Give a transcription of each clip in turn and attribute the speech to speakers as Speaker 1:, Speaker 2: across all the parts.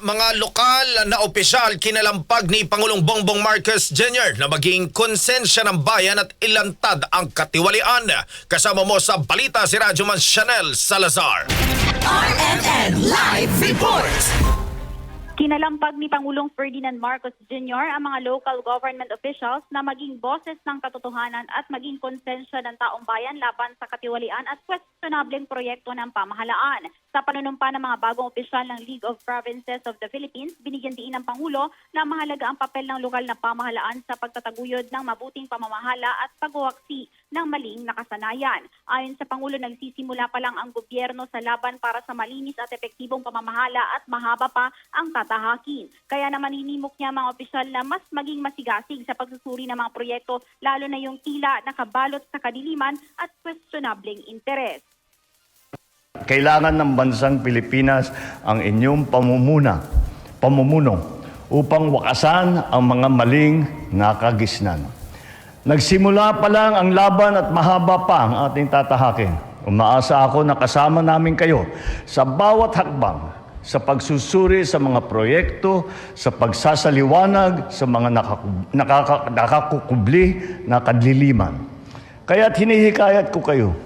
Speaker 1: mga lokal na opisyal kinalampag ni Pangulong Bongbong Marcos Jr. na maging konsensya ng bayan at ilantad ang katiwalian. Kasama mo sa balita si Radyo Man Chanel Salazar.
Speaker 2: RMN Live Report.
Speaker 3: Kinalampag ni Pangulong Ferdinand Marcos Jr. ang mga local government officials na maging boses ng katotohanan at maging konsensya ng taong bayan laban sa katiwalian at questionableng proyekto ng pamahalaan. Sa panunumpa ng mga bagong opisyal ng League of Provinces of the Philippines, binigyan diin ng Pangulo na mahalaga ang papel ng lokal na pamahalaan sa pagtataguyod ng mabuting pamamahala at pagwawaksi ng maling nakasanayan. Ayon sa Pangulo, nagsisimula pa lang ang gobyerno sa laban para sa malinis at epektibong pamamahala at mahaba pa ang tatahakin. Kaya naman hinimok niya mga opisyal na mas maging masigasig sa pagsusuri ng mga proyekto, lalo na yung tila nakabalot sa kadiliman at questionableng interes.
Speaker 4: Kailangan ng bansang Pilipinas ang inyong pamumuna, pamumuno upang wakasan ang mga maling nakagisnan. Nagsimula pa lang ang laban at mahaba pa ang ating tatahakin. Umaasa ako na kasama namin kayo sa bawat hakbang sa pagsusuri sa mga proyekto, sa pagsasaliwanag sa mga nakakukubli na kadliliman. Kaya't hinihikayat ko kayo,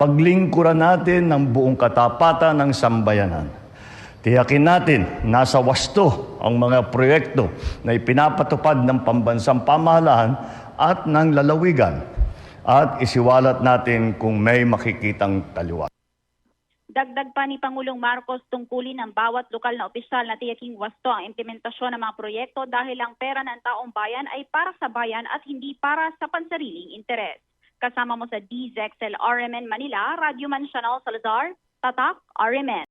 Speaker 4: paglingkuran natin ng buong katapatan ng sambayanan. Tiyakin natin nasa wasto ang mga proyekto na ipinapatupad ng pambansang pamahalaan at ng lalawigan at isiwalat natin kung may makikitang taliwa.
Speaker 3: Dagdag pa ni Pangulong Marcos tungkulin ng bawat lokal na opisyal na tiyaking wasto ang implementasyon ng mga proyekto dahil ang pera ng taong bayan ay para sa bayan at hindi para sa pansariling interes. Kasama mo sa DZXL RMN Manila, Radyo Man Chanel Salazar, Tatak RMN.